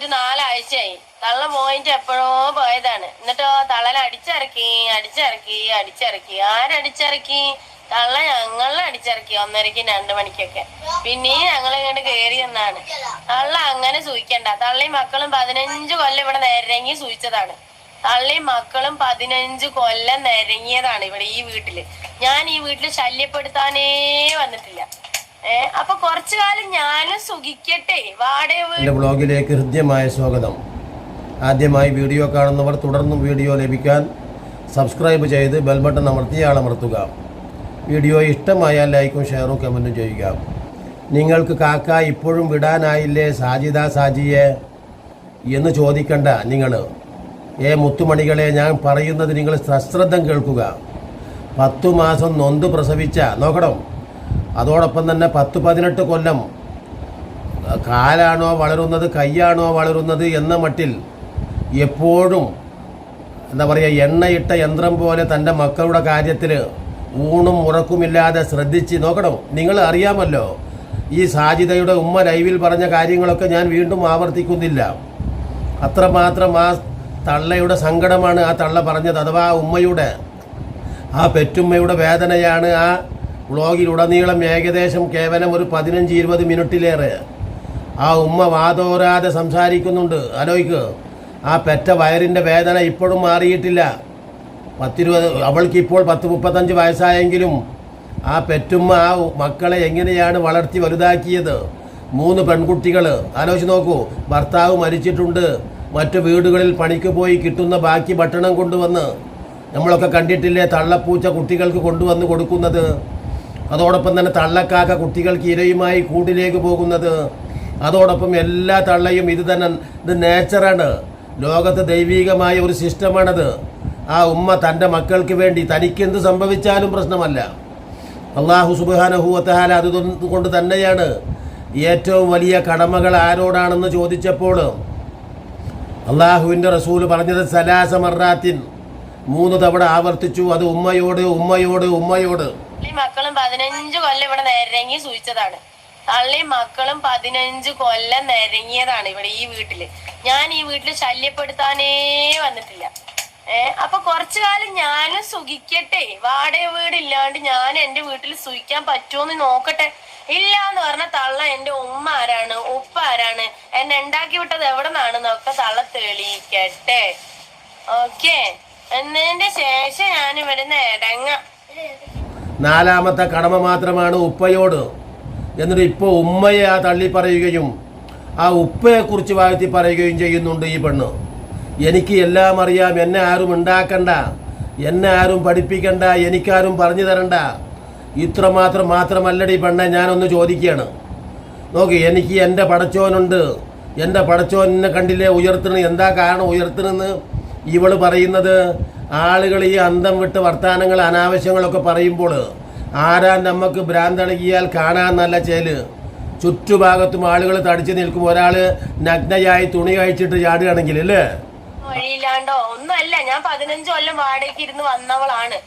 പോയിട്ട് നാലാഴ്ചയായി. തള്ള പോയിട്ട് എപ്പോഴോ പോയതാണ്. എന്നിട്ടോ തള്ളനെ അടിച്ചിറക്കി അടിച്ചിറക്കി അടിച്ചിറക്കി. ആരടിച്ചിറക്കി തള്ള ഞങ്ങളെ അടിച്ചിറക്കി ഒന്നരക്കും രണ്ടു മണിക്കൊക്കെ. പിന്നെയും ഞങ്ങൾ ഇങ്ങോട്ട് കയറി എന്നാണ് തള്ള അങ്ങനെ സൂയിക്കണ്ട. തള്ളയും മക്കളും പതിനഞ്ച് കൊല്ലം ഇവിടെ നേരങ്ങി സൂയിച്ചതാണ്. തള്ളയും മക്കളും പതിനഞ്ച് കൊല്ലം നിരങ്ങിയതാണ് ഇവിടെ ഈ വീട്ടിൽ. ഞാൻ ഈ വീട്ടിൽ ശല്യപ്പെടുത്താനേ വന്നിട്ടില്ല. അപ്പൊ കുറച്ചു കാലം ഞാനും സുഖിക്കട്ടെ. വാടക വീട് ബ്ലോഗിലേക്ക് ഹൃദ്യമായ സ്വാഗതം. ആദ്യമായി വീഡിയോ കാണുന്നവർ തുടർന്നും വീഡിയോ ലഭിക്കാൻ സബ്സ്ക്രൈബ് ചെയ്ത് ബെൽ ബട്ടൺ അമർത്തി ആളമർത്തുക വീഡിയോ ഇഷ്ടമായാൽ ലൈക്കും ഷെയറും കമന്റും ചെയ്യുക. നിങ്ങൾക്ക് കാക്ക ഇപ്പോഴും വിടാനായില്ലേ സാജിദ സാജിയെ? എന്ന് ചോദിക്കണ്ട നിങ്ങൾ ഏ മുത്തുമണികളെ ഞാൻ പറയുന്നത് നിങ്ങൾ സശ്രദ്ധം കേൾക്കുക. പത്തു മാസം നൊന്ത് പ്രസവിച്ച നോക്കണം അതോടൊപ്പം തന്നെ പത്ത് പതിനെട്ട് കൊല്ലം കാലാണോ വളരുന്നത് കൈയാണോ വളരുന്നത് എന്ന മട്ടിൽ എപ്പോഴും എന്താ പറയുക എണ്ണയിട്ട യന്ത്രം പോലെ തന്റെ മക്കളുടെ കാര്യത്തിൽ ഊണും ഉറക്കുമില്ലാതെ ശ്രദ്ധിച്ച് നോക്കണം. നിങ്ങൾ അറിയാമല്ലോ ഈ സാജിതയുടെ ഉമ്മ ലൈവിൽ പറഞ്ഞ കാര്യങ്ങളൊക്കെ ഞാൻ വീണ്ടും ആവർത്തിക്കുന്നില്ല. അത്രമാത്രം ആ തള്ളയുടെ സങ്കടമാണ് ആ തള്ള പറഞ്ഞത്. അഥവാ ആ ഉമ്മയുടെ ആ പെറ്റുമ്മയുടെ വേദനയാണ് ആ വ്ളോഗിലുടനീളം ഏകദേശം കേവലം ഒരു പതിനഞ്ച് ഇരുപത് മിനിറ്റിലേറെ. ആ ഉമ്മ വാതോരാതെ സംസാരിക്കുന്നുണ്ട്. ആലോചിക്ക് ആ പെറ്റ വയറിന്റെ വേദന ഇപ്പോഴും മാറിയിട്ടില്ല. പത്തിരുപത് അവൾക്കിപ്പോൾ പത്ത് മുപ്പത്തഞ്ച് വയസ്സായെങ്കിലും ആ പെറ്റുമ്മ ആ മക്കളെ എങ്ങനെയാണ് വളർത്തി വലുതാക്കിയത്? മൂന്ന് പെൺകുട്ടികൾ ആലോചിച്ച് നോക്കൂ ഭർത്താവ് മരിച്ചിട്ടുണ്ട്. മറ്റു വീടുകളിൽ പണിക്ക് പോയി കിട്ടുന്ന ബാക്കി ഭക്ഷണം കൊണ്ടുവന്ന് നമ്മളൊക്കെ കണ്ടിട്ടില്ലേ തള്ളപ്പൂച്ച കുട്ടികൾക്ക് കൊണ്ടുവന്ന് കൊടുക്കുന്നത്? അതോടൊപ്പം തന്നെ തള്ളക്കാക്ക കുട്ടികൾക്ക് ഇരയുമായി കൂട്ടിലേക്ക് പോകുന്നത്. അതോടൊപ്പം എല്ലാ തള്ളയും ഇത് തന്നെ ഇത് നേച്ചറാണ് ലോകത്ത് ദൈവികമായ ഒരു സിസ്റ്റമാണത്. ആ ഉമ്മ തന്റെ മക്കൾക്ക് വേണ്ടി തനിക്കെന്ത് സംഭവിച്ചാലും പ്രശ്നമല്ല. അള്ളാഹു സുബാനഹുവത്തഹാല അത് കൊണ്ട് തന്നെയാണ്. ഏറ്റവും വലിയ കടമകൾ ആരോടാണെന്ന് ചോദിച്ചപ്പോൾ അള്ളാഹുവിന്റെ റസൂൽ പറഞ്ഞത് സലാസ മറാത്തിൻ. മൂന്ന് തവണ ആവർത്തിച്ചു അത് ഉമ്മയോട് ഉമ്മയോട് ഉമ്മയോട്. തള്ളിയും മക്കളും പതിനഞ്ച് കൊല്ലം ഇവിടെ നിരങ്ങി സൂചിച്ചതാണ് തള്ളി മക്കളും പതിനഞ്ച് കൊല്ലം നിരങ്ങിയതാണ് ഇവിടെ ഈ വീട്ടിൽ. ഞാൻ ഈ വീട്ടിൽ ശല്യപ്പെടുത്താനേ വന്നിട്ടില്ല. ഏർ അപ്പൊ കുറച്ചു കാലം ഞാനും സുഖിക്കട്ടെ. വാടക വീട് ഇല്ലാണ്ട് ഞാൻ എന്റെ വീട്ടിൽ സുഖിക്കാൻ പറ്റുമോന്ന് നോക്കട്ടെ. ഇല്ല എന്ന് പറഞ്ഞ തള്ള എന്റെ ഉമ്മ ആരാണ് ഉപ്പ ആരാണ് എന്നെ ഉണ്ടാക്കി വിട്ടത് എവിടെ നിന്നാണെന്നൊക്കെ തള്ള തെളിയിക്കട്ടെ. ഓക്കേ. എന്നതിന്റെ ശേഷം ഞാൻ ഇവിടുന്ന് ഇടങ്ങാം നാലാമത്തെ കടമ മാത്രമാണ് ഉപ്പയോട്. എന്നിട്ട് ഇപ്പോൾ ഉമ്മയെ ആ തള്ളി പറയുകയും ആ ഉപ്പയെക്കുറിച്ച് വാഴ്ത്തി പറയുകയും ചെയ്യുന്നുണ്ട് ഈ പെണ്ണ്. എനിക്ക് എല്ലാം അറിയാം എന്നെ ആരും ഉണ്ടാക്കണ്ട എന്നെ ആരും പഠിപ്പിക്കണ്ട എനിക്കാരും പറഞ്ഞു തരണ്ട. ഇത്രമാത്രം മാത്രമല്ലടി പെണ്ണെ ഞാനൊന്ന് ചോദിക്കുകയാണ്. നോക്കി എനിക്ക് എന്റെ പടച്ചോനുണ്ട്. എന്റെ പടച്ചോനെ കണ്ടില്ലേ ഉയർത്തണ് എന്താ കാരണം ഉയർത്തണെന്ന് ഇവൾ പറയുന്നത്? ആളുകൾ ഈ അന്തം വിട്ട് വർത്തമാനങ്ങൾ അനാവശ്യങ്ങളൊക്കെ പറയുമ്പോൾ ആരാ നമുക്ക് ഭ്രാന്തളകിയാൽ കാണാൻ നല്ല ചേൽ ചുറ്റുഭാഗത്തും ആളുകൾ തടിച്ചു നിൽക്കും ഒരാൾ നഗ്നയായി തുണി കഴിച്ചിട്ട് ചാടുകയാണെങ്കിൽ അല്ലേ? വഴിയില്ലാണ്ടോ ഒന്നുമല്ല ഞാൻ പതിനഞ്ച് കൊല്ലം വാടകയ്ക്ക് ഇരുന്ന് വന്നവളാണ്.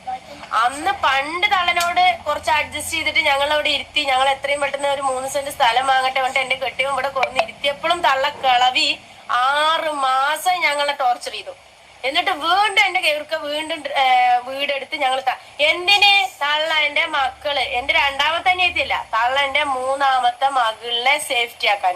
അന്ന് പണ്ട് തള്ളനോട് കുറച്ച് അഡ്ജസ്റ്റ് ചെയ്തിട്ട് ഞങ്ങൾ അവിടെ ഇരുത്തി ഞങ്ങൾ എത്രയും പെട്ടെന്ന് ഒരു മൂന്ന് സെന്റ് സ്ഥലം വാങ്ങട്ടെ കൊണ്ട് എന്റെ കെട്ടിയും ഇവിടെ കുറഞ്ഞ് ഇരുത്തിയപ്പോഴും തള്ള കിളവി ആറ് മാസം ഞങ്ങളെ ടോർച്ചർ ചെയ്തു. എന്നിട്ട് വീണ്ടും എന്റെ കേൾക്ക വീണ്ടും വീടെടുത്ത് ഞങ്ങൾ എന്തിന് തള്ള എന്റെ മക്കൾ? എന്റെ രണ്ടാമത്തെ അനിയത്തില്ല തള്ള എന്റെ മൂന്നാമത്തെ മകളിനെ സേഫ്റ്റി ആക്കാൻ.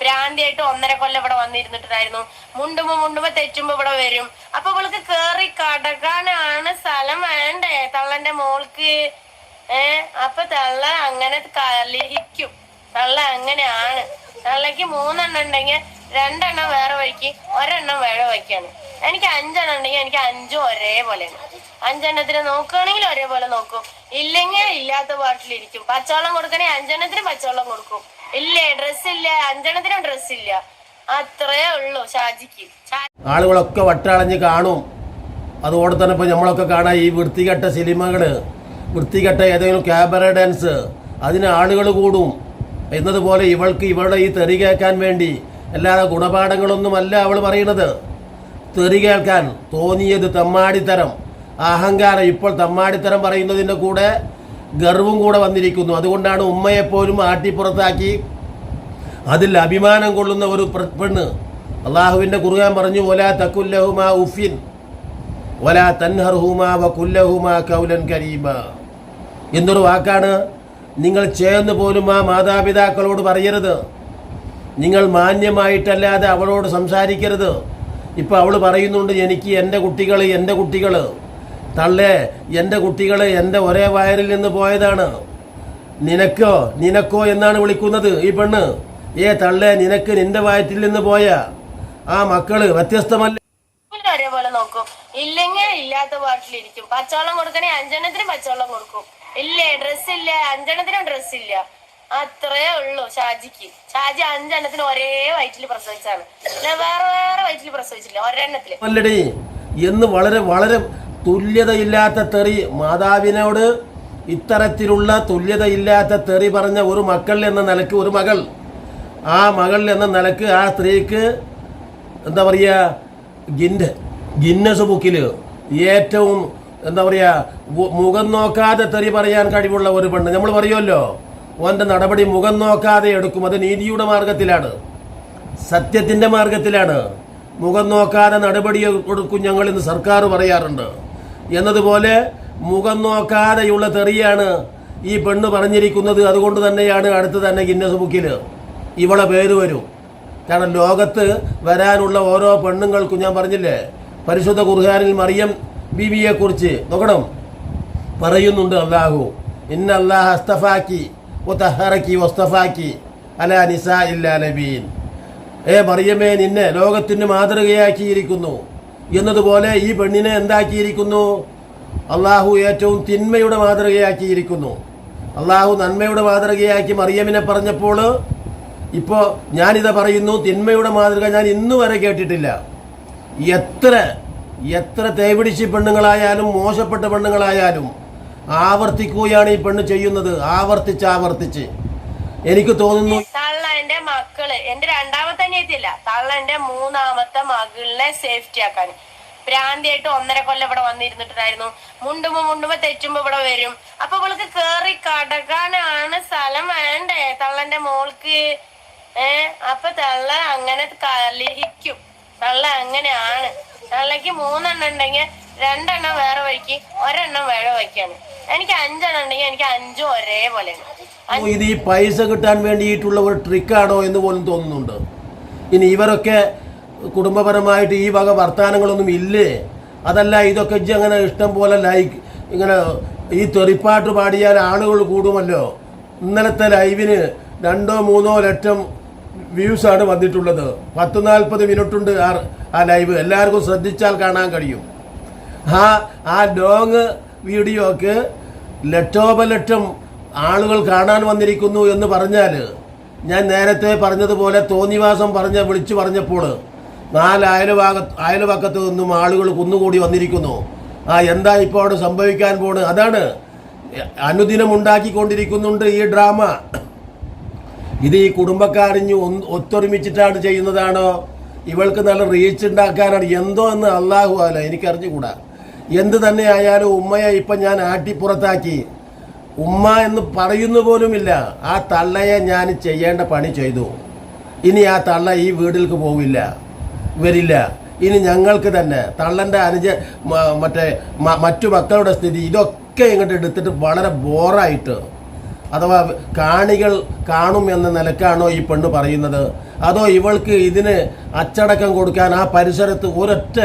ഭ്രാന്തിയായിട്ട് ഒന്നര കൊല്ലം ഇവിടെ വന്നിരുന്നിട്ടുണ്ടായിരുന്നു. മുണ്ടുമ്പോ മുണ്ടുമ്പോ തെറ്റുമ്പോ ഇവിടെ വരും. അപ്പൊ ഇവൾക്ക് കേറി കടകാനാണ് സ്ഥലം വേണ്ടേ? തള്ളന്റെ മോൾക്ക് ഏ അപ്പൊ തള്ള അങ്ങനെ കലിക്കും തള്ള അങ്ങനെയാണ്. തള്ളക്ക് മൂന്നെണ്ണം ഉണ്ടെങ്കിൽ രണ്ടെണ്ണം വേറെ വഴിക്ക് ഒരെണ്ണം വേറെ വഴിക്കാണ്. എനിക്ക് അഞ്ചെണ്ണം ഉണ്ടെങ്കിൽ എനിക്ക് അഞ്ചും ഒരേപോലെയാണ് അഞ്ചെണ്ണത്തിന് നോക്കുകയാണെങ്കിൽ ഒരേപോലെ നോക്കും. ഇല്ലെങ്കിൽ ഇല്ലാത്ത പാട്ടിലിരിക്കും പച്ചവെള്ളം കൊടുക്കണേ അഞ്ചെണ്ണത്തിന് പച്ചവെള്ളം കൊടുക്കും. ഇല്ലേ ഡ്രസ് ഇല്ല അഞ്ചെണ്ണത്തിനും ഡ്രസ് ഇല്ല. അത്രേ ഉള്ളൂ ഷാജിക്ക്. ആളുകളൊക്കെ വട്ടാളഞ്ഞ് കാണും. അതുകൊണ്ട് തന്നെ ഇപ്പോൾ നമ്മളൊക്കെ കാണാൻ ഈ വൃത്തികെട്ട സിനിമകൾ വൃത്തികെട്ട ഏതെങ്കിലും ക്യാബറ ഡാൻസ് അതിന് ആളുകൾ കൂടും. എന്നതുപോലെ ഇവൾക്ക് ഇവളുടെ ഈ തെറി കേൾക്കാൻ വേണ്ടി അല്ലാതെ ഗുണപാഠങ്ങളൊന്നുമല്ല അവൾ പറയുന്നത് തെറി കേൾക്കാൻ തോന്നിയത് തെമ്മാടിത്തരം. അഹങ്കാരം ഇപ്പോൾ തെമ്മാടിത്തരം പറയുന്നതിന്റെ കൂടെ ഗർവും കൂടെ വന്നിരിക്കുന്നു. അതുകൊണ്ടാണ് ഉമ്മയെപ്പോലും ആട്ടിപ്പുറത്താക്കി അതിൽ അഭിമാനം കൊള്ളുന്ന ഒരു പെണ്ണ് അള്ളാഹുവിന്റെ കുറുകാൻ പറഞ്ഞു ഒലാ തക്കുല്ലഹുമാ ഉഫിൻ ഒലാ തൻഹർഹുമാ വ കൗലൻ കരീമ. എന്നൊരു വാക്കാണ് നിങ്ങൾ ചേർന്ന് പോലും ആ മാതാപിതാക്കളോട് പറയരുത്. നിങ്ങൾ മാന്യമായിട്ടല്ലാതെ അവളോട് സംസാരിക്കരുത്. ഇപ്പം അവൾ പറയുന്നുണ്ട് എനിക്ക് എന്റെ കുട്ടികൾ എന്റെ കുട്ടികൾ തള്ളേ എന്റെ കുട്ടികൾ എന്റെ ഒരേ വയറിൽ നിന്ന് പോയതാണ്. നിനക്കോ നിനക്കോ എന്നാണ് വിളിക്കുന്നത് ഈ പെണ്ണ്? ഏ തള്ളേ നിനക്ക് നിന്റെ വയറ്റിൽ നിന്ന് പോയ? ആ മക്കൾ വ്യത്യസ്തമല്ല. ഒരേപോലെ ഇല്ലെങ്കിൽ ഇല്ലാത്ത പാട്ടിലിരിക്കും. പച്ചവെള്ളം കൊടുക്കണേ അഞ്ചെണ്ണത്തിനും പച്ചവെള്ളം കൊടുക്കും. ഇല്ലേ ഡ്രസ് ഇല്ല അഞ്ചെണ്ണത്തിനും ഡ്രസ് ഇല്ല. അത്രേ ഉള്ളൂ ഷാജിക്ക്. ഷാജി അഞ്ചെണ്ണത്തിന് ഒരേ വയറ്റിൽ പ്രസവിച്ചാണ് വേറെ വേറെ വയറ്റിൽ പ്രസവിച്ചില്ല ഒരെണ്ണത്തിൽ. എന്ന് വളരെ വളരെ തുല്യതയില്ലാത്ത തെറി മാതാവിനോട് ഇത്തരത്തിലുള്ള തുല്യതയില്ലാത്ത തെറി പറഞ്ഞ ഒരു മക്കൾ എന്ന നിലയ്ക്ക് ഒരു മകൾ. ആ മകൾ എന്ന നിലയ്ക്ക് ആ സ്ത്രീക്ക് എന്താ പറയുക ഗിൻഡ് ഗിന്നസ് ബുക്കിൽ ഏറ്റവും എന്താ പറയുക മുഖം നോക്കാതെ തെറി പറയാൻ കഴിവുള്ള ഒരു പെണ്ണ്. നമ്മൾ പറയുമല്ലോ ഓന്റെ നടപടി മുഖം നോക്കാതെ എടുക്കും. അത് നീതിയുടെ മാർഗത്തിലാണ്. സത്യത്തിന്റെ മാർഗത്തിലാണ്. മുഖം നോക്കാതെ നടപടി കൊടുക്കും ഞങ്ങൾ ഇന്ന് സർക്കാർ പറയാറുണ്ട്. എന്നതുപോലെ മുഖം നോക്കാതെയുള്ള തെറിയാണ് ഈ പെണ്ണ് പറഞ്ഞിരിക്കുന്നത്. അതുകൊണ്ട് തന്നെയാണ് അടുത്ത് തന്നെ ഗിന്നസ് ബുക്കിൽ ഇവളെ പേര് വരും. കാരണം ലോകത്ത് വരാനുള്ള ഓരോ പെണ്ണുങ്ങൾക്കും ഞാൻ പറഞ്ഞില്ലേ പരിശുദ്ധ ഖുർഹാനിൽ മറിയം ബീവിയെ കുറിച്ച് നോക്കണം. പറയുന്നുണ്ട് അള്ളാഹു ഇന്ന അള്ളാഹ് അസ്തഫാക്കി ഒത്തഹറക്കി വസ്തഫാക്കി അല നിസാ ഇല്ലാ നബീൻ. ഏ മറിയമേ നിന്നെ ലോകത്തിന് മാതൃകയാക്കിയിരിക്കുന്നു. എന്നതുപോലെ ഈ പെണ്ണിനെ എന്താക്കിയിരിക്കുന്നു? അള്ളാഹു ഏറ്റവും തിന്മയുടെ മാതൃകയാക്കിയിരിക്കുന്നു. അള്ളാഹു നന്മയുടെ മാതൃകയാക്കി മറിയമിനെ പറഞ്ഞപ്പോൾ ഇപ്പോൾ ഞാനിത് പറയുന്നു തിന്മയുടെ മാതൃക ഞാൻ ഇന്നു വരെ കേട്ടിട്ടില്ല. എത്ര എത്ര തേപിടിച്ച് പെണ്ണുങ്ങളായാലും മോശപ്പെട്ട പെണ്ണുങ്ങളായാലും ആവർത്തിക്കുകയാണ് ഈ പെണ്ണ് ചെയ്യുന്നത്. ആവർത്തിച്ച് ആവർത്തിച്ച്. എനിക്ക് തോന്നുന്നു തള്ള എന്റെ മക്കൾ എന്റെ രണ്ടാമത്തെ അനിയത്തില്ല തള്ള എന്റെ മൂന്നാമത്തെ മകളിനെ സേഫ്റ്റി ആക്കാൻ. ഭ്രാന്തിയായിട്ട് ഒന്നര കൊല്ലം ഇവിടെ വന്നിരുന്നിട്ടുണ്ടായിരുന്നു. മുണ്ടുമ്പോ മുണ്ടുമ്പോ തെറ്റുമ്പോ ഇവിടെ വരും. അപ്പൊ ഇവൾക്ക് കേറി കടക്കാനാണ് സ്ഥലം വേണ്ടേ? തള്ളന്റെ മോൾക്ക് ഏ? അപ്പൊ തള്ള അങ്ങനെ കലഹിക്കും തള്ള അങ്ങനെയാണ്. തള്ളക്ക് മൂന്നെണ്ണം ഉണ്ടെങ്കിൽ രണ്ടെണ്ണം വേറെ വഴിക്ക് ഒരെണ്ണം വേറെ വഴിക്കാണ്. എനിക്ക് അഞ്ചെണ്ണം ഉണ്ടെങ്കിൽ എനിക്ക് അഞ്ചും ഒരേപോലെയാണ്. ഇത് ഈ പൈസ കിട്ടാൻ വേണ്ടിയിട്ടുള്ള ഒരു ട്രിക്കാണോ എന്ന് പോലും തോന്നുന്നുണ്ട്. ഇനി ഇവരൊക്കെ കുടുംബപരമായിട്ട് ഈ വക വർത്തമാനങ്ങളൊന്നും ഇല്ലേ? അതല്ല ഇതൊക്കെ ഇജ്ജ് അങ്ങനെ ഇഷ്ടം പോലെ ലൈക്ക് ഇങ്ങനെ ഈ തെറിപ്പാട്ട് പാടിയാൽ ആളുകൾ കൂടുമല്ലോ. ഇന്നലത്തെ ലൈവിന് രണ്ടോ മൂന്നോ ലക്ഷം വ്യൂസാണ് വന്നിട്ടുള്ളത്. പത്ത് നാൽപ്പത് മിനിറ്റ് ഉണ്ട് ആ ലൈവ് എല്ലാവർക്കും ശ്രദ്ധിച്ചാൽ കാണാൻ കഴിയും. ആ ആ ലോങ് വീഡിയോക്ക് ലക്ഷോപലക്ഷം ആളുകൾ കാണാൻ വന്നിരിക്കുന്നു എന്ന് പറഞ്ഞാൽ ഞാൻ നേരത്തെ പറഞ്ഞതുപോലെ തോന്നിവാസം പറഞ്ഞ വിളിച്ചു പറഞ്ഞപ്പോൾ നാല് അയൽവാക അയൽപക്കത്ത് നിന്നും ആളുകൾ കുന്നുകൂടി വന്നിരിക്കുന്നു. ആ എന്താ ഇപ്പോൾ അവിടെ സംഭവിക്കാൻ പോണ്? അതാണ് അനുദിനം ഉണ്ടാക്കിക്കൊണ്ടിരിക്കുന്നുണ്ട് ഈ ഡ്രാമ ഇത് ഈ കുടുംബക്കാരിഞ്ഞ് ഒത്തൊരുമിച്ചിട്ടാണ് ചെയ്യുന്നതാണോ? ഇവൾക്ക് നല്ല റീച്ച് ഉണ്ടാക്കാനാണ് എന്തോ എന്ന് അള്ളാഹു അല്ല എനിക്കറിഞ്ഞുകൂടാ. എന്ത് തന്നെ ആയാലും ഉമ്മയെ ഇപ്പം ഞാൻ ആട്ടിപ്പുറത്താക്കി. ഉമ്മ എന്ന് പറയുന്നു പോലുമില്ല. ആ തള്ളയെ ഞാൻ ചെയ്യേണ്ട പണി ചെയ്തു. ഇനി ആ തള്ള ഈ വീട്ടിലേക്ക് പോവില്ല. വരില്ല. ഇനി ഞങ്ങൾക്ക് തന്നെ തള്ളന്റെ അനുജ മറ്റേ മറ്റു മക്കളുടെ സ്ഥിതി ഇതൊക്കെ ഇങ്ങോട്ട് എടുത്തിട്ട് വളരെ ബോറായിട്ട്. അഥവാ കാണികൾ കാണും എന്ന നിലക്കാണോ ഈ പെണ്ണ് പറയുന്നത്? അതോ ഇവൾക്ക് ഇതിന് അച്ചടക്കം കൊടുക്കാൻ ആ പരിസരത്ത് ഒരൊറ്റ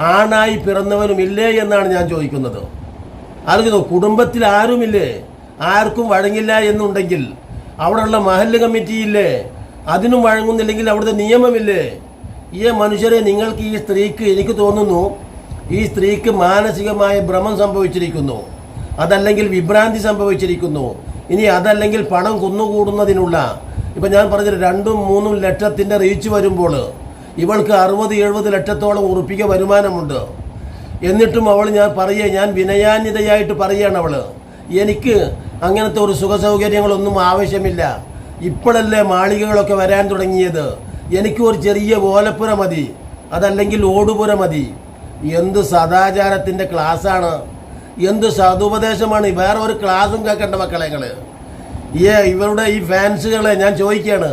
ആണായി പിറന്നവനുമില്ലേ എന്നാണ് ഞാൻ ചോദിക്കുന്നത്. അറിഞ്ഞോ കുടുംബത്തിൽ ആരുമില്ലേ? ആർക്കും വഴങ്ങില്ല എന്നുണ്ടെങ്കിൽ അവിടെയുള്ള മഹല്ല് കമ്മിറ്റിയില്ലേ? അതിനും വഴങ്ങുന്നില്ലെങ്കിൽ അവിടുത്തെ നിയമമില്ലേ? ഈ മനുഷ്യരെ നിങ്ങൾക്ക് ഈ സ്ത്രീക്ക് എനിക്ക് തോന്നുന്നു ഈ സ്ത്രീക്ക് മാനസികമായ ഭ്രമം സംഭവിച്ചിരിക്കുന്നു. അതല്ലെങ്കിൽ വിഭ്രാന്തി സംഭവിച്ചിരിക്കുന്നു. ഇനി അതല്ലെങ്കിൽ പണം കുന്നുകൂടുന്നതിനുള്ള ഇപ്പം ഞാൻ പറഞ്ഞ രണ്ടും മൂന്നും ലക്ഷത്തിന്റെ റീച്ച് വരുമ്പോൾ ഇവൾക്ക് അറുപത് എഴുപത് ലക്ഷത്തോളം ഉറപ്പിക്ക വരുമാനമുണ്ട്. എന്നിട്ടും അവൾ ഞാൻ പറയുക ഞാൻ വിനയാന്യതയായിട്ട് പറയുകയാണ് അവൾ എനിക്ക് അങ്ങനത്തെ ഒരു സുഖ സൗകര്യങ്ങളൊന്നും ആവശ്യമില്ല. ഇപ്പോഴല്ലേ മാളികകളൊക്കെ വരാൻ തുടങ്ങിയത്. എനിക്ക് ഒരു ചെറിയ ഓലപ്പുര മതി. അതല്ലെങ്കിൽ ഓടുപുര മതി. എന്ത് സദാചാരത്തിന്റെ ക്ലാസ്സാണ്. എന്ത് സതുപദേശമാണ് വേറെ ഒരു ക്ലാസ്സും കേൾക്കേണ്ട മക്കളെ നിങ്ങൾ ഇവരുടെ ഈ ഫാൻസുകളെ ഞാൻ ചോദിക്കുകയാണ്.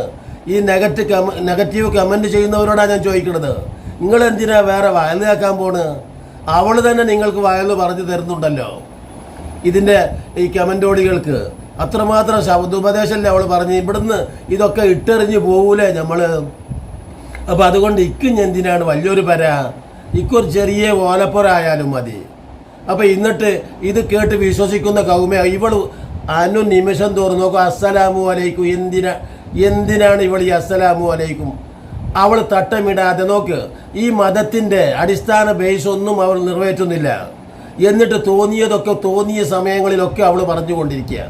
ഈ നെഗറ്റീവ് കമ നെഗറ്റീവ് കമന്റ് ചെയ്യുന്നവരോടാണ് ഞാൻ ചോദിക്കുന്നത് നിങ്ങൾ എന്തിനാ വേറെ വയൽ കേൾക്കാൻ പോണ്? അവൾ തന്നെ നിങ്ങൾക്ക് വയൽ പറഞ്ഞു തരുന്നുണ്ടല്ലോ. ഇതിന്റെ ഈ കമന്റോടികൾക്ക് അത്രമാത്രം ശബ്ദോപദേശമല്ലേ അവൾ പറഞ്ഞ്. ഇവിടുന്ന് ഇതൊക്കെ ഇട്ടെറിഞ്ഞ് പോകൂലേ നമ്മൾ അപ്പോൾ അതുകൊണ്ട് ഇക്കും എന്തിനാണ് വലിയൊരു പര? ഇക്കൊരു ചെറിയ ഓലപ്പുര ആയാലും മതി. അപ്പോൾ എന്നിട്ട് ഇത് കേട്ട് വിശ്വസിക്കുന്ന കൗമ ഇവൾ അനു നിമിഷം തോറും നോക്കും അസ്സലാമു അലൈക്കും എന്തിനാ എന്തിനാണ് ഇവൾ ഈ അസ്സലാമു അലൈക്കും? അവൾ തട്ടമിടാതെ നോക്ക് ഈ മതത്തിന്റെ അടിസ്ഥാന ബേസ് ഒന്നും അവൾ നിറവേറ്റുന്നില്ല. എന്നിട്ട് തോന്നിയതൊക്കെ തോന്നിയ സമയങ്ങളിലൊക്കെ അവൾ പറഞ്ഞുകൊണ്ടിരിക്കുക.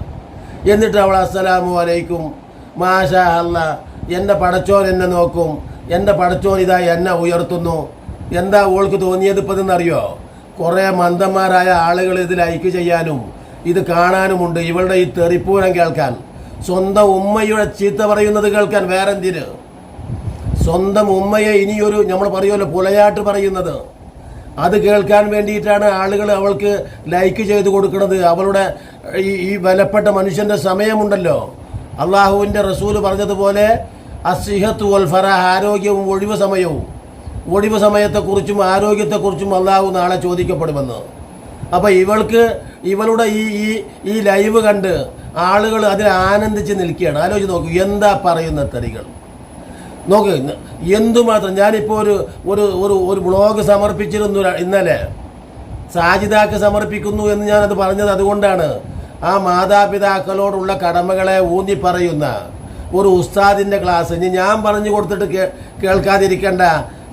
എന്നിട്ട് അവൾ അസ്സലാമു അലൈക്കും മാഷാ അല്ല എന്റെ പടച്ചോൻ എന്നെ നോക്കും എന്റെ പടച്ചോൻ ഇതാ എന്നെ ഉയർത്തുന്നു. എന്താ ഓൾക്ക് തോന്നിയത് ഇപ്പം എന്നറിയോ കുറേ മന്ദന്മാരായ ആളുകൾ ഇത് ലൈക്ക് ചെയ്യാനും ഇത് കാണാനുമുണ്ട്. ഇവളുടെ ഈ തെറിപ്പൂരം കേൾക്കാൻ. സ്വന്തം ഉമ്മയുടെ ചീത്ത പറയുന്നത് കേൾക്കാൻ വേറെന്തിന്? സ്വന്തം ഉമ്മയെ ഇനിയൊരു നമ്മൾ പറയുമല്ലോ പുലയാട്ട് പറയുന്നത്. അത് കേൾക്കാൻ വേണ്ടിയിട്ടാണ് ആളുകൾ അവൾക്ക് ലൈക്ക് ചെയ്ത് കൊടുക്കുന്നത്. അവളുടെ ഈ ഈ വിലപ്പെട്ട മനുഷ്യന്റെ സമയമുണ്ടല്ലോ. അള്ളാഹുവിന്റെ റസൂൽ പറഞ്ഞതുപോലെ അസിഹത്ത് വൽഫറ ആരോഗ്യവും ഒഴിവ് സമയവും. ഒഴിവ് സമയത്തെക്കുറിച്ചും ആരോഗ്യത്തെക്കുറിച്ചും അള്ളാഹു നാളെ ചോദിക്കപ്പെടുമെന്ന്. അപ്പോൾ ഇവൾക്ക് ഇവളുടെ ഈ ഈ ഈ ലൈവ് കണ്ട് ആളുകൾ അതിൽ ആനന്ദിച്ച് നിൽക്കുകയാണ്. ആലോചിച്ച് നോക്കൂ എന്താ പറയുന്ന തെറികൾ? നോക്ക് എന്തുമാത്രം ഞാനിപ്പോൾ ഒരു ഒരു ഒരു ഒരു ബ്ലോഗ് സമർപ്പിച്ചിരുന്നു ഇന്നലെ. സാജിദാക്ക് സമർപ്പിക്കുന്നു എന്ന് ഞാനത് പറഞ്ഞത് അതുകൊണ്ടാണ്. ആ മാതാപിതാക്കളോടുള്ള കടമകളെ ഊന്നി പറയുന്ന ഒരു ഉസ്താദിന്റെ ക്ലാസ്. ഇനി ഞാൻ പറഞ്ഞു കൊടുത്തിട്ട് കേൾക്കാതിരിക്കണ്ട.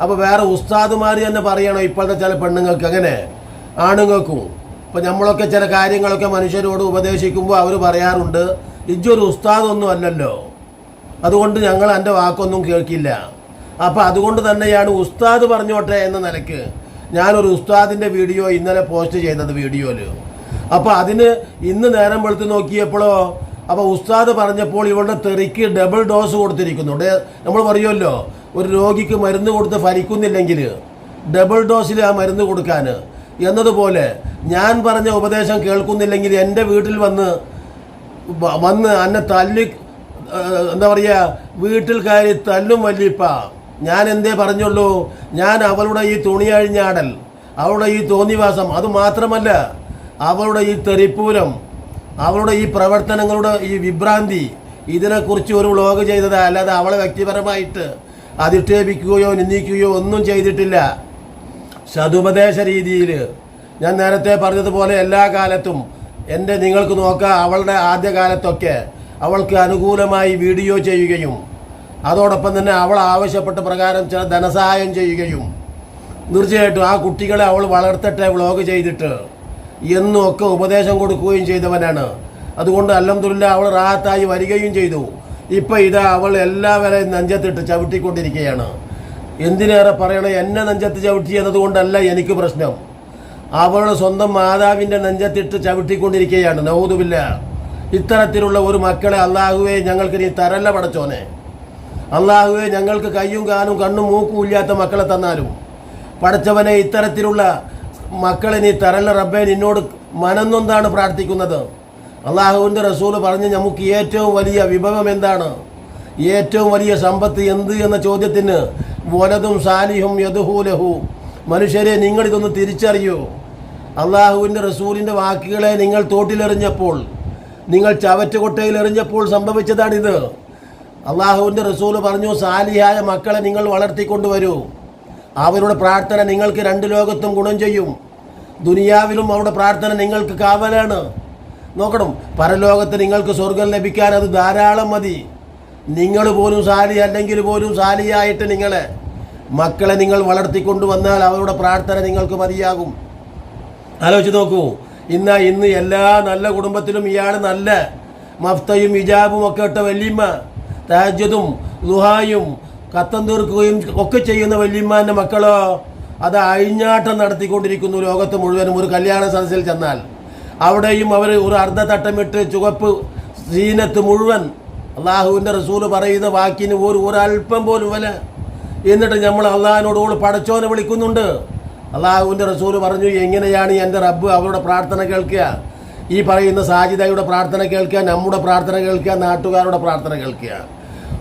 അപ്പോൾ വേറെ ഉസ്താദുമാർ തന്നെ പറയണോ ഇപ്പോഴത്തെ ചില പെണ്ണുങ്ങൾക്ക്? അങ്ങനെ. ആണുങ്ങൾക്കും ഇപ്പം നമ്മളൊക്കെ ചില കാര്യങ്ങളൊക്കെ മനുഷ്യരോട് ഉപദേശിക്കുമ്പോൾ അവർ പറയാറുണ്ട് ഇജ്ജൊരു ഉസ്താദൊന്നും അല്ലല്ലോ. അതുകൊണ്ട് ഞങ്ങൾ എന്റെ വാക്കൊന്നും കേൾക്കില്ല. അപ്പോൾ അതുകൊണ്ട് തന്നെയാണ് ഉസ്താദ് പറഞ്ഞോട്ടെ എന്ന നിലയ്ക്ക് ഞാനൊരു ഉസ്താദിന്റെ വീഡിയോ ഇന്നലെ പോസ്റ്റ് ചെയ്തത് വീഡിയോയിൽ അപ്പോൾ അതിന് ഇന്ന് നേരം വെളുത്ത് നോക്കിയപ്പോഴോ അപ്പോൾ ഉസ്താദ് പറഞ്ഞപ്പോൾ ഇവളുടെ തെറിക്ക് ഡബിൾ ഡോസ് കൊടുത്തിരിക്കുന്നു. നമ്മൾ പറയുമല്ലോ ഒരു രോഗിക്ക് മരുന്ന് കൊടുത്ത് ഫലിക്കുന്നില്ലെങ്കിൽ ഡബിൾ ഡോസിൽ ആ മരുന്ന് കൊടുക്കാൻ. എന്നതുപോലെ ഞാൻ പറഞ്ഞ ഉപദേശം കേൾക്കുന്നില്ലെങ്കിൽ എന്റെ വീട്ടിൽ വന്ന് വന്ന് അന്നെ തല്ലി എന്താ പറയുക വീട്ടിൽ കയറി തല്ലും വല്യപ്പ. ഞാൻ എന്തേ പറഞ്ഞുള്ളൂ? ഞാൻ അവളുടെ ഈ തുണി അഴിഞ്ഞാടൽ അവളുടെ ഈ തോന്നിവാസം അത് മാത്രമല്ല അവളുടെ ഈ തെറിപ്പൂരം അവളുടെ ഈ പ്രവർത്തനങ്ങളുടെ ഈ വിഭ്രാന്തി ഇതിനെക്കുറിച്ച് ഒരു വ്ളോഗ് ചെയ്തത് അല്ലാതെ അവളെ വ്യക്തിപരമായിട്ട് അധിക്ഷേപിക്കുകയോ നിന്ദിക്കുകയോ ഒന്നും ചെയ്തിട്ടില്ല. സതുപദേശ രീതിയിൽ ഞാൻ നേരത്തെ പറഞ്ഞതുപോലെ എല്ലാ കാലത്തും എന്റെ നിങ്ങൾക്ക് നോക്കാം അവളുടെ ആദ്യകാലത്തൊക്കെ അവൾക്ക് അനുകൂലമായി വീഡിയോ ചെയ്യുകയും അതോടൊപ്പം തന്നെ അവൾ ആവശ്യപ്പെട്ട പ്രകാരം ചില ധനസഹായം ചെയ്യുകയും തീർച്ചയായിട്ടും ആ കുട്ടികളെ അവൾ വളർത്തട്ടെ വ്ളോഗ് ചെയ്തിട്ട് എന്നും ഒക്കെ ഉപദേശം കൊടുക്കുകയും ചെയ്തവനാണ്. അതുകൊണ്ട് അല്ലംതുല്ല അവൾ റാഹത്തായി വരികയും ചെയ്തു. ഇപ്പം ഇതാ അവൾ എല്ലാവരെയും നെഞ്ചത്തിട്ട് ചവിട്ടിക്കൊണ്ടിരിക്കുകയാണ്. എന്തിനേറെ പറയണേ? എന്നെ നെഞ്ചത്ത് ചവിട്ടി എന്നതുകൊണ്ടല്ല എനിക്ക് പ്രശ്നം. അവളുടെ സ്വന്തം മാതാവിന്റെ നെഞ്ചത്തിട്ട് ചവിട്ടിക്കൊണ്ടിരിക്കുകയാണ്. നൗതുമില്ല ഇത്തരത്തിലുള്ള ഒരു മക്കളെ അള്ളാഹുവെ ഞങ്ങൾക്ക് നീ തരല്ല പടച്ചോനെ. അള്ളാഹുവെ ഞങ്ങൾക്ക് കയ്യും കാലും കണ്ണും മൂക്കും ഇല്ലാത്ത മക്കളെ തന്നാലും. പടച്ചവനെ ഇത്തരത്തിലുള്ള മക്കളെ നീ തരല്ല റബ്ബേ നിന്നോട് മനന്നൊന്താണ് പ്രാർത്ഥിക്കുന്നത്. അള്ളാഹുവിന്റെ റസൂൽ പറഞ്ഞ് നമുക്ക് ഏറ്റവും വലിയ വിഭവം എന്താണ്? ഏറ്റവും വലിയ സമ്പത്ത് എന്ത് എന്ന ചോദ്യത്തിന് വലതും സാലിഹും യദുഹൂലഹു. മനുഷ്യരെ നിങ്ങളിതൊന്ന് തിരിച്ചറിയോ. അള്ളാഹുവിന്റെ റസൂലിന്റെ വാക്കുകളെ നിങ്ങൾ തോട്ടിലെറിഞ്ഞപ്പോൾ നിങ്ങൾ ചവറ്റുകൊട്ടയിൽ എറിഞ്ഞപ്പോൾ സംഭവിച്ചതാണിത്. അള്ളാഹുവിന്റെ റസൂൽ പറഞ്ഞു സാലിഹായ മക്കളെ നിങ്ങൾ വളർത്തിക്കൊണ്ടുവരൂ. അവരുടെ പ്രാർത്ഥന നിങ്ങൾക്ക് രണ്ട് ലോകത്തും ഗുണം ചെയ്യും. ദുനിയാവിലും അവരുടെ പ്രാർത്ഥന നിങ്ങൾക്ക് കാവലാണ്. നോക്കണം പരലോകത്ത് നിങ്ങൾക്ക് സ്വർഗം ലഭിക്കാൻ അത് ധാരാളം മതി. നിങ്ങൾ പോലും സാലി അല്ലെങ്കിൽ പോലും സാലിയായിട്ട് നിങ്ങളെ മക്കളെ നിങ്ങൾ വളർത്തിക്കൊണ്ടു വന്നാൽ അവരുടെ പ്രാർത്ഥന നിങ്ങൾക്ക് മതിയാകും. ആലോചിച്ച് നോക്കൂ. ഇന്ന് ഇന്ന് എല്ലാ നല്ല കുടുംബത്തിലും ഇയാൾ നല്ല മഫ്തയും ഇജാബും ഒക്കെ ഇട്ട വല്യമ്മ താജ്യതും ലുഹായും കത്തം തീർക്കുകയും ഒക്കെ ചെയ്യുന്ന വല്യമ്മാന്റെ മക്കളോ അത് അഴിഞ്ഞാട്ടം നടത്തിക്കൊണ്ടിരിക്കുന്നു ലോകത്ത് മുഴുവനും. ഒരു കല്യാണ സദസ്സിൽ ചെന്നാൽ അവിടെയും അവർ ഒരു അർദ്ധതട്ടമിട്ട് ചുവപ്പ് സീനത്ത് മുഴുവൻ. അള്ളാഹുവിന്റെ റസൂൽ പറയുന്ന വാക്കിന് ഒരു ഒരല്പം പോലും വില എന്നിട്ട് നമ്മൾ അള്ളാഹിനോട് പടച്ചോനെ വിളിക്കുന്നുണ്ട്. അള്ളാഹുവിന്റെ റസൂൽ പറഞ്ഞു എങ്ങനെയാണ് എന്റെ റബ്ബ് അവരുടെ പ്രാർത്ഥന കേൾക്കുക? ഈ പറയുന്ന സാജിദയുടെ പ്രാർത്ഥന കേൾക്കുക നമ്മുടെ പ്രാർത്ഥന കേൾക്കുക നാട്ടുകാരുടെ പ്രാർത്ഥന കേൾക്കുക.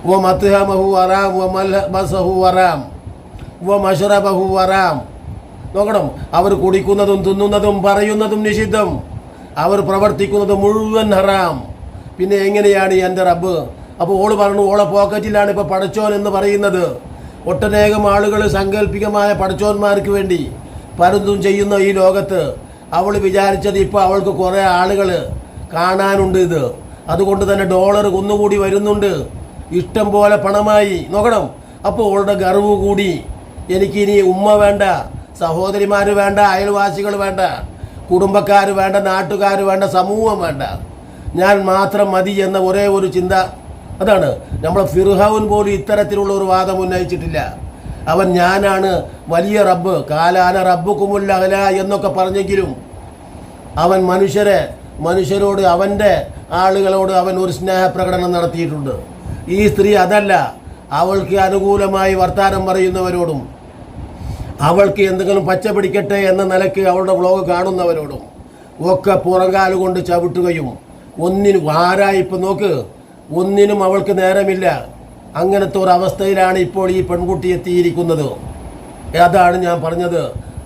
വ മത്ഹമഹു വറാം വ മൽബസഹു വറാം വ മഷറബഹു വറാം. നോക്കണം അവർ കുടിക്കുന്നതും തിന്നുന്നതും പറയുന്നതും നിഷിദ്ധം. അവർ പ്രവർത്തിക്കുന്നത് മുഴുവൻ ഹറാം. പിന്നെ എങ്ങനെയാണ് എന്റെ റബ്ബ്? അപ്പോൾ ഓൾ പറഞ്ഞു ഓളെ പോക്കറ്റിലാണ് ഇപ്പോൾ പടച്ചോൻ എന്ന് പറയുന്നത്. ഒട്ടനേകം ആളുകൾ സാങ്കല്പികമായ പടച്ചോന്മാർക്ക് വേണ്ടി പലതും ചെയ്യുന്ന ഈ ലോകത്ത് അവൾ വിചാരിച്ചത് ഇപ്പോൾ അവൾക്ക് കുറേ ആളുകൾ കാണാനുണ്ട് ഇത്. അതുകൊണ്ട് തന്നെ ഡോളർ കുന്നുകൂടി വരുന്നുണ്ട്. ഇഷ്ടം പോലെ പണമായി. നോക്കണം. അപ്പോൾ അവളുടെ ഗർവ് കൂടി. എനിക്കിനി ഉമ്മ വേണ്ട സഹോദരിമാർ വേണ്ട അയൽവാസികൾ വേണ്ട കുടുംബക്കാർ വേണ്ട നാട്ടുകാർ വേണ്ട സമൂഹം വേണ്ട. ഞാൻ മാത്രം മതി എന്ന ഒരേ ഒരു ചിന്ത അതാണ്. നമ്മളെ ഫിർഹൗൻ പോലും ഇത്തരത്തിലുള്ള ഒരു വാദം ഉന്നയിച്ചിട്ടില്ല. അവൻ ഞാനാണ് വലിയ റബ്ബ് കാലാന റബ്ബ് കുമുല്ല എന്നൊക്കെ പറഞ്ഞെങ്കിലും അവൻ മനുഷ്യരെ മനുഷ്യരോട് അവന്റെ ആളുകളോട് അവൻ ഒരു സ്നേഹപ്രകടനം നടത്തിയിട്ടുണ്ട്. ഈ സ്ത്രീ അതല്ല അവൾക്ക് അനുകൂലമായി വർത്താനം പറയുന്നവരോടും അവൾക്ക് എന്തെങ്കിലും പച്ച പിടിക്കട്ടെ എന്ന നിലയ്ക്ക് അവളുടെ വ്ളോഗ് കാണുന്നവരോടും ഒക്കെ പുറങ്കാലുകൊണ്ട് ചവിട്ടുകയും ഒന്നിനും ആരായിപ്പോൾ നോക്ക്. ഒന്നിനും അവൾക്ക് നേരമില്ല. അങ്ങനത്തെ ഒരു അവസ്ഥയിലാണ് ഇപ്പോൾ ഈ പെൺകുട്ടി എത്തിയിരിക്കുന്നത്. അതാണ് ഞാൻ പറഞ്ഞത്.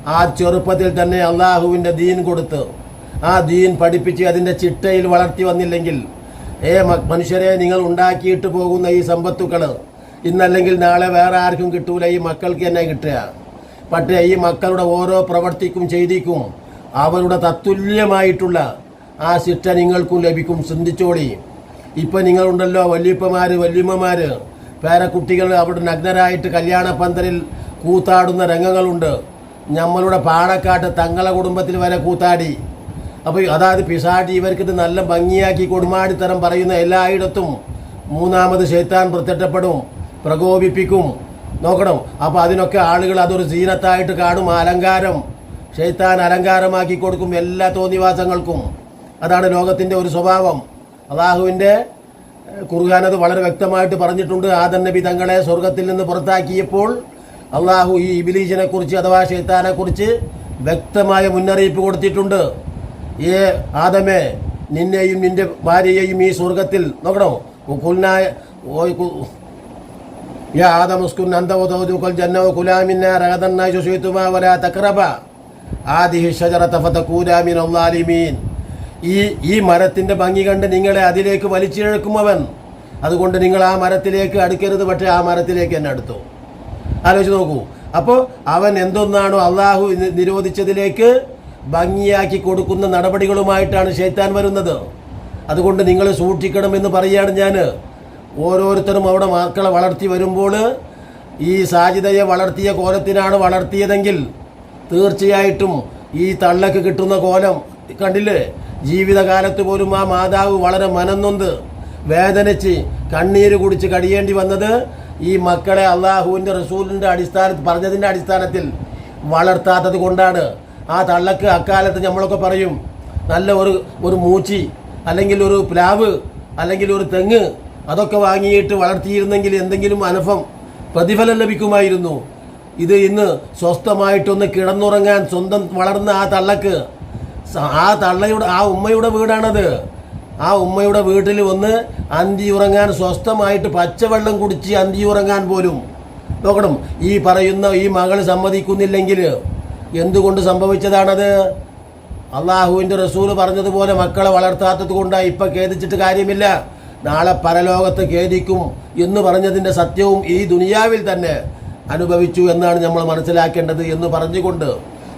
ആ ചെറുപ്പത്തിൽ തന്നെ അള്ളാഹുവിന്റെ ദീൻ കൊടുത്ത് ആ ദീൻ പഠിപ്പിച്ച് അതിന്റെ ചിട്ടയിൽ വളർത്തി വന്നില്ലെങ്കിൽ ഏ മനുഷ്യരെ നിങ്ങൾ ഉണ്ടാക്കിയിട്ട് പോകുന്ന ഈ സമ്പത്തുക്കൾ ഇന്നല്ലെങ്കിൽ നാളെ വേറെ ആർക്കും കിട്ടൂല ഈ മക്കൾക്ക് തന്നെ കിട്ടുക. പക്ഷേ ഈ മക്കളുടെ ഓരോ പ്രവർത്തിക്കും ചെയ്തിക്കും അവരുടെ തത്തുല്യമായിട്ടുള്ള ആ ശിക്ഷ നിങ്ങൾക്കും ലഭിക്കും. ചിന്തിച്ചോളി ഇപ്പം നിങ്ങളുണ്ടല്ലോ വല്യപ്പമാർ വല്യമ്മമാർ പേരക്കുട്ടികൾ അവിടെ നഗ്നരായിട്ട് കല്യാണ പന്തലിൽ കൂത്താടുന്ന രംഗങ്ങളുണ്ട്. നമ്മളുടെ പാണക്കാട്ട് തങ്ങളെ കുടുംബത്തിൽ വരെ കൂത്താടി. അപ്പോൾ അതായത് പിശാചി ഇവർക്കിത് നല്ല ഭംഗിയാക്കി കൊടുമാടിത്തരം പറയുന്ന എല്ലായിടത്തും മൂന്നാമത് ശൈത്താൻ പ്രത്യക്ഷപ്പെടും പ്രകോപിപ്പിക്കും. നോക്കണം. അപ്പോൾ അതിനൊക്കെ ആളുകൾ അതൊരു സീനത്തായിട്ട് കാണും അലങ്കാരം. ശൈത്താൻ അലങ്കാരമാക്കി കൊടുക്കും എല്ലാ തോന്നിവാസങ്ങൾക്കും. അതാണ് ലോകത്തിന്റെ ഒരു സ്വഭാവം. അള്ളാഹുവിന്റെ ഖുർഖാൻ അത് വളരെ വ്യക്തമായിട്ട് പറഞ്ഞിട്ടുണ്ട്. ആദൻ നബി തങ്ങളെ സ്വർഗത്തിൽ നിന്ന് പുറത്താക്കിയപ്പോൾ അള്ളാഹു ഈ ഇബിലീജിനെ കുറിച്ച് അഥവാ ഷെയ്ത്താനെ കുറിച്ച് വ്യക്തമായ മുന്നറിയിപ്പ് കൊടുത്തിട്ടുണ്ട്. ഏ ആദമേ നിന്നെയും നിന്റെ ഭാര്യയെയും ഈ സ്വർഗത്തിൽ നോക്കണോ? കുൽനായ യാ ആദമുസ്കുൻ ആദിഹി ഷജറ തഫത കൂലാമിൻ ഒന്നാലിമീൻ ഈ ഈ മരത്തിന്റെ ഭംഗി കണ്ട് നിങ്ങളെ അതിലേക്ക് വലിച്ചിഴക്കും അവൻ. അതുകൊണ്ട് നിങ്ങൾ ആ മരത്തിലേക്ക് അടുക്കരുത് പക്ഷേ ആ മരത്തിലേക്ക് എന്നെ അടുത്തു. ആലോചിച്ച് നോക്കൂ. അപ്പോൾ അവൻ എന്തൊന്നാണോ അള്ളാഹു നിരോധിച്ചതിലേക്ക് ഭംഗിയാക്കി കൊടുക്കുന്ന നടപടികളുമായിട്ടാണ് ഷെയ്ത്താൻ വരുന്നത്. അതുകൊണ്ട് നിങ്ങൾ സൂക്ഷിക്കണമെന്ന് പറയുകയാണ് ഞാൻ ഓരോരുത്തരും അവിടെ മക്കളെ വളർത്തി വരുമ്പോൾ ഈ സാജിതയെ വളർത്തിയ കോലത്തിനാണ് വളർത്തിയതെങ്കിൽ തീർച്ചയായിട്ടും ഈ തള്ളക്ക് കിട്ടുന്ന കോലം കണ്ടില്ലേ? ജീവിതകാലത്ത് പോലും ആ മാതാവ് വളരെ മനന്നൊന്ത് വേദനിച്ച് കണ്ണീര് കുടിച്ച് കടിയേണ്ടി വന്നത് ഈ മക്കളെ അള്ളാഹുവിന്റെ റസൂലിന്റെ അടിസ്ഥാനത്തിൽ പറഞ്ഞതിന്റെ അടിസ്ഥാനത്തിൽ വളർത്താത്തത് കൊണ്ടാണ്. ആ തള്ളക്ക് അക്കാലത്ത് നമ്മളൊക്കെ പറയും നല്ല ഒരു ഒരു മൂച്ചി അല്ലെങ്കിൽ ഒരു പ്ലാവ് അല്ലെങ്കിൽ ഒരു തെങ്ങ് അതൊക്കെ വാങ്ങിയിട്ട് വളർത്തിയിരുന്നെങ്കിൽ എന്തെങ്കിലും അനഫം പ്രതിഫലം ലഭിക്കുമായിരുന്നു. ഇത് ഇന്ന് സ്വസ്ഥമായിട്ടൊന്ന് കിടന്നുറങ്ങാൻ സ്വന്തം വളർന്ന ആ തള്ളക്ക് ആ തള്ളയുടെ ആ ഉമ്മയുടെ വീടാണത്. ആ ഉമ്മയുടെ വീട്ടിൽ വന്ന് അന്തി ഉറങ്ങാൻ സ്വസ്ഥമായിട്ട് പച്ചവെള്ളം കുടിച്ച് അന്തി ഉറങ്ങാൻ പോലും. നോക്കണം ഈ പറയുന്ന ഈ മകൾ സമ്മതിക്കുന്നില്ലെങ്കിൽ എന്തുകൊണ്ട് സംഭവിച്ചതാണത്? അള്ളാഹുവിന്റെ റസൂൽ പറഞ്ഞതുപോലെ മക്കളെ വളർത്താത്തത് കൊണ്ടാണ് ഇപ്പം ഖേദിച്ചിട്ട് കാര്യമില്ല. നാളെ പരലോകത്ത് ഖേദിക്കും എന്ന് പറഞ്ഞതിന്റെ സത്യവും ഈ ദുനിയാവിൽ തന്നെ അനുഭവിച്ചു എന്നാണ് നമ്മൾ മനസ്സിലാക്കേണ്ടത് എന്ന് പറഞ്ഞുകൊണ്ട്.